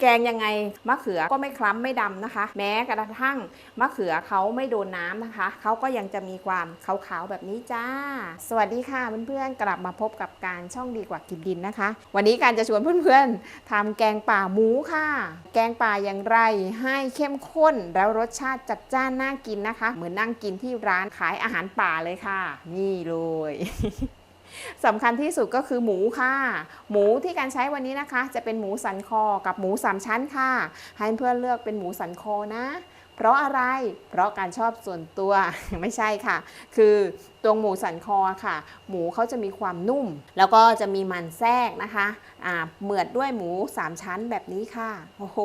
แกงยังไงมะเขือก็ไม่คล้ำไม่ดำนะคะ แม้กระทั่งมะเขือเขาไม่โดนน้ำนะคะ เขาก็ยังจะมีความขาวๆแบบนี้จ้า สวัสดีค่ะเพื่อนๆกลับมาพบกับการช่องดีกว่ากินดินนะคะ วันนี้การจะชวนเพื่อนๆทำแกงป่าหมูค่ะ แกงป่าอย่างไรให้เข้มข้นแล้วรสชาติจัดจ้านน่ากินนะคะ เหมือนนั่งกินที่ร้านขายอาหารป่าเลยค่ะ นี่เลย สำคัญที่สุดก็คือหมูค่ะ หมูที่การใช้วันนี้นะคะ จะเป็นหมูสันคอกับหมูสามชั้นค่ะ ให้เพื่อนเลือกเป็นหมูสันคอนะ เพราะอะไร เพราะการชอบส่วนตัวไม่ใช่ค่ะ คือตรงหมูสันคอค่ะ หมูเขาจะมีความนุ่ม แล้วก็จะมีมันแทรกนะคะอ่าเหมือดด้วยหมูสามชั้นแบบนี้ค่ะ โอ้โห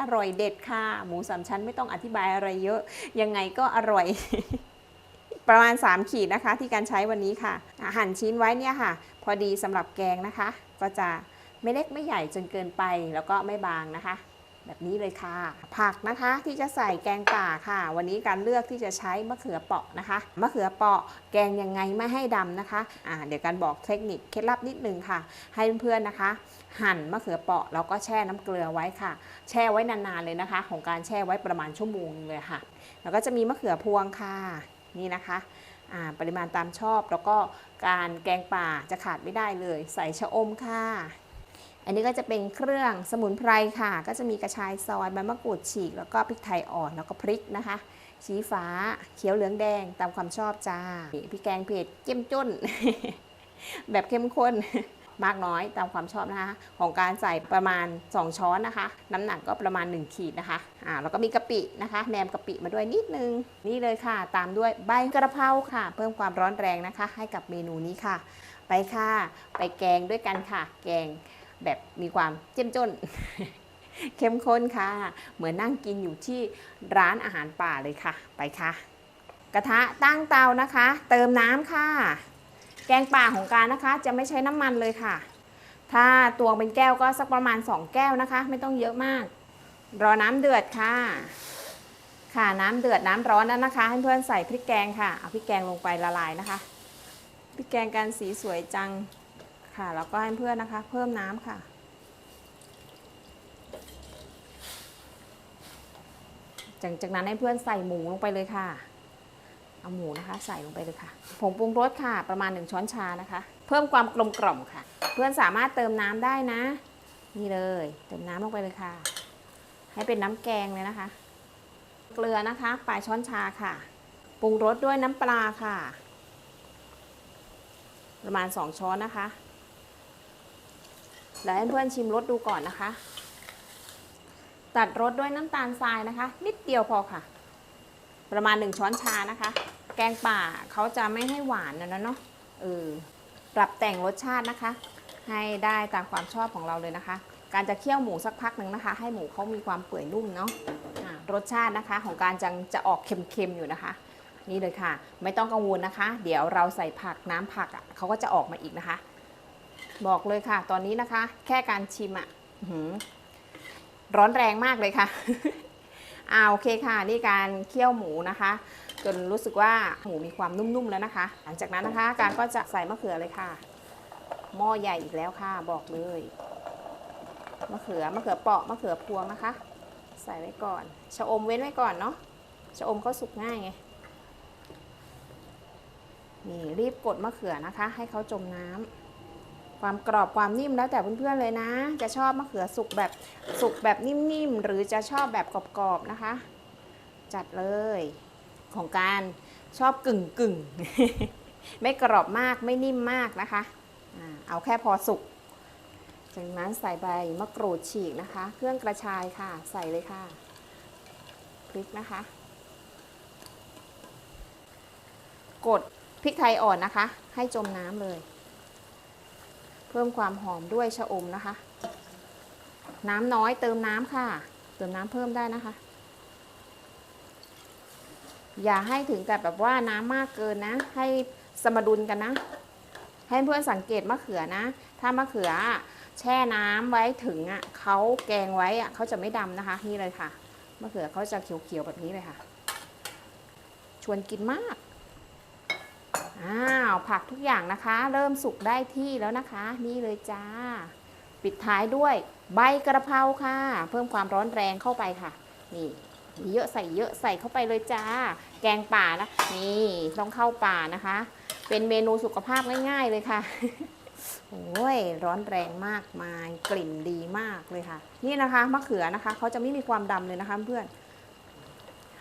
อร่อยเด็ดค่ะ หมูสามชั้นไม่ต้องอธิบายอะไรเยอะ ยังไงก็อร่อย ประมาณ 3 ขีดนะคะ ที่การใช้วันนี้ค่ะ หั่นชิ้นไว้เนี่ยค่ะ พอดีสำหรับแกงนะคะ ก็จะไม่เล็กไม่ใหญ่จนเกินไปแล้วก็ไม่บางนะคะ แบบนี้เลยค่ะ ผักนะคะที่จะใส่แกงป่าค่ะ วันนี้การเลือกที่จะใช้มะเขือเปราะนะคะมะเขือเปราะแกงยังไงไม่ให้ดำนะคะอ่าเดี๋ยวการบอกเทคนิคเคล็ดลับนิดนึงค่ะ ให้เพื่อนๆนะคะ หั่นมะเขือเปราะแล้วก็แช่น้ำเกลือไว้ค่ะ แช่ไว้นานๆเลยนะคะ ของการแช่ไว้ประมาณชั่วโมงเลยค่ะ แล้วก็จะมีมะเขือพวงค่ะ นี่นะคะปริมาณตามชอบ แล้วก็การแกงป่าจะขาดไม่ได้เลย ใส่ชะอมค่ะ อันนี้ก็จะเป็นเครื่องสมุนไพรค่ะ ก็จะมีกระชายซอยใบมะกรูดฉีก แล้วก็พริกไทยอ่อนแล้วก็พริกนะคะ ชี้ฟ้าเขียวเหลืองแดงตามความชอบจ้านี่พริกแกงเผ็ดเจ้มจ้น แบบเข้มข้น มากน้อยตามความชอบนะคะของการใส่ประมาณ 2 ช้อนนะคะ น้ำหนักก็ประมาณ 1 ขีดนะคะอ่าแล้วก็มีกะปินะคะแหนมกะปิมาด้วยนิดนึงนี่เลยค่ะ ตามด้วยใบกระเพราค่ะ เพิ่มความร้อนแรงนะคะ ให้กับเมนูนี้ค่ะ ไปค่ะ ไปแกงด้วยกันค่ะ แกงแบบมีความเจ้มจนเข้มข้นค่ะ เหมือนนั่งกินอยู่ที่ร้านอาหารป่าเลยค่ะ ไปค่ะ กระทะตั้งเตานะคะ เติมน้ำค่ะ แกงป่าของการนะคะ จะไม่ใช้น้ำมันเลยค่ะ ถ้าตวงเป็นแก้วก็สักประมาณ 2 แก้วนะคะ ไม่ต้องเยอะมาก รอน้ำเดือดค่ะ ค่ะน้ำเดือดน้ำร้อนแล้วนะคะ ให้เพื่อนใส่พริกแกงค่ะเอาพริกแกงลงไปละลายนะคะพริกแกงกันสีสวยจังค่ะแล้วก็ให้เพื่อนนะคะ เพิ่มน้ำค่ะจากจากนั้นให้เพื่อนใส่หมูลงไปเลยค่ะ เอาหมูนะคะ ใส่ลงไปเลยค่ะ ผงปรุงรสค่ะ ประมาณ 1 ช้อนชานะคะ เพิ่มความกลมกล่อมค่ะ เพื่อนสามารถเติมน้ำได้นะ นี่เลย เติมน้ำลงไปเลยค่ะ ให้เป็นน้ำแกงเลยนะคะ เกลือนะคะปลายช้อนชาค่ะ ปรุงรสด้วยน้ำปลาค่ะ ประมาณ 2 ช้อนนะคะแล้วให้เพื่อนชิมรสดูก่อนนะคะ ตัดรสด้วยน้ำตาลทรายนะคะ นิดเดียวพอค่ะ ประมาณ 1 ช้อนชานะคะ แกงป่าเขาจะไม่ให้หวานนะเนาะเออปรับแต่งรสชาตินะคะ ให้ได้ตามความชอบของเราเลยนะคะ การจะเคี่ยวหมูสักพักหนึ่งนะคะ ให้หมูเขามีความเปื่อยนุ่มเนาะรสชาตินะคะของการจะจะออกเค็มๆอยู่นะคะ นี่เลยค่ะ ไม่ต้องกังวลนะคะ เดี๋ยวเราใส่ผักน้ำผักอะเขาก็จะออกมาอีกนะคะ บอกเลยค่ะ ตอนนี้นะคะ แค่การชิมอะร้อนแรงมากเลยค่ะ อ่าโอเคค่ะ นี่การเคี่ยวหมูนะคะ จนรู้สึกว่าหมูมีความนุ่มๆแล้วนะคะ หลังจากนั้นนะคะ การก็จะใส่มะเขือเลยค่ะ หม้อใหญ่อีกแล้วค่ะบอกเลยมะเขือมะเขือเปาะมะเขือพวงนะคะ ใส่ไว้ก่อนชะอมเว้นไว้ก่อนเนาะชะอมเขาสุกง่ายไงนี่รีบกดมะเขือนะคะ ให้เขาจมน้ำ ความกรอบความนิ่มแล้วแต่เพื่อนๆเลยนะ จะชอบมะเขือสุกแบบสุกแบบนิ่มๆหรือจะชอบแบบกรอบๆนะคะ จัดเลยของการชอบกึ่งกึ่งๆไม่กรอบมากไม่นิ่มมากนะคะเอาแค่พอสุก จากนั้นใส่ใบมะกรูดฉีกนะคะ เครื่องกระชายค่ะ ใส่เลยค่ะพริกนะคะ กดพริกไทยอ่อนนะคะ ให้จมน้ำเลย เพิ่มความหอมด้วยชะอมนะคะ น้ำน้อยเติมน้ำค่ะ เติมน้ำเพิ่มได้นะคะ อย่าให้ถึงกับแบบว่าน้ำมากเกินนะ ให้สมดุลกันนะ ให้เพื่อนสังเกตมะเขือนะ ถ้ามะเขือแช่น้ำไว้ถึงอะเขาแกงไว้อะเขาจะไม่ดำนะคะ นี่เลยค่ะมะเขือเขาจะเขียวๆแบบนี้เลยค่ะ ชวนกินมากอ้า วผักทุกอย่างนะคะ เริ่มสุกได้ที่แล้วนะคะ นี่เลยจ้า ปิดท้ายด้วยใบกระเพราค่ะ เพิ่มความร้อนแรงเข้าไปค่ะ นี่เยอะใส่เยอะใส่เข้าไปเลยจ้า แกงป่านะนี่ต้องเข้าป่านะคะ เป็นเมนูสุขภาพง่าย ๆ เลยค่ะโอ้ยร้อนแรงมากมายกลิ่นดีมากเลยค่ะ นี่นะคะมะเขือนะคะเขาจะไม่มีความดำเลยนะคะเพื่อน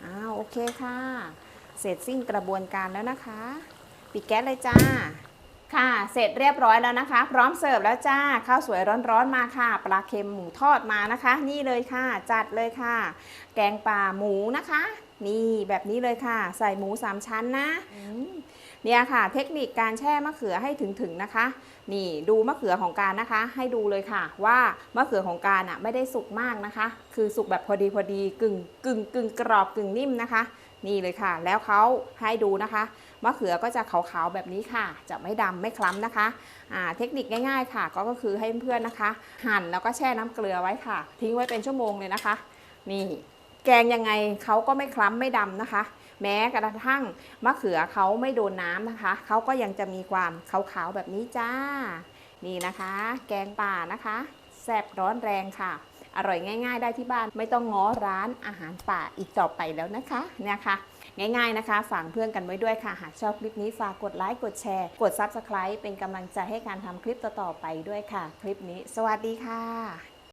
อ้าวโอเคค่ะ เสร็จสิ้นกระบวนการแล้วนะคะ ปิดแก๊สเลยจ้า ค่ะ เสร็จเรียบร้อยแล้วนะคะ พร้อมเสิร์ฟแล้วจ้า ข้าวสวยร้อนๆมาค่ะ ปลาเค็มหมูทอดมานะคะ นี่เลยค่ะ จัดเลยค่ะ แกงป่าหมูนะคะ นี่แบบนี้เลยค่ะ ใส่หมูสามชั้นนะอืมเนี่ยค่ะ เทคนิคการแช่มะเขือให้ถึงๆนะคะ นี่ดูมะเขือของการนะคะ ให้ดูเลยค่ะ ว่ามะเขือของการอะไม่ได้สุกมากนะคะ คือสุกแบบพอดีพอดีกึ่งกึ่งกึ่งกรอบกึ่งนิ่มนะคะ นี่เลยค่ะ แล้วเขาให้ดูนะคะ มะเขือก็จะขาวๆแบบนี้ค่ะ จะไม่ดำไม่คล้ำนะคะอ่าเทคนิคง่ายๆค่ะ ก็ก็คือให้เพื่อนๆนะคะ หั่นแล้วก็แช่น้ำเกลือไว้ค่ะ ทิ้งไว้เป็นชั่วโมงเลยนะคะ นี่แกงยังไงเขาก็ไม่คล้ำไม่ดำนะคะ แม้กระทั่งมะเขือเขาไม่โดนน้ำนะคะ เขาก็ยังจะมีความขาวๆแบบนี้จ้า นี่นะคะ แกงป่านะคะ แซ่บร้อนแรงค่ะ อร่อยง่าย ๆ ได้ที่บ้านไม่ต้องง้อร้านอาหารป่าอีกต่อไปแล้วนะคะเนี่ยค่ะ ง่ายๆนะคะ ฝากเพื่อนกันไว้ด้วยค่ะ หากชอบคลิปนี้ฝากกดไลค์ กดแชร์ กด Subscribe เป็นกำลังใจให้การทำคลิปต่อๆไปด้วยค่ะ คลิปนี้ สวัสดีค่ะ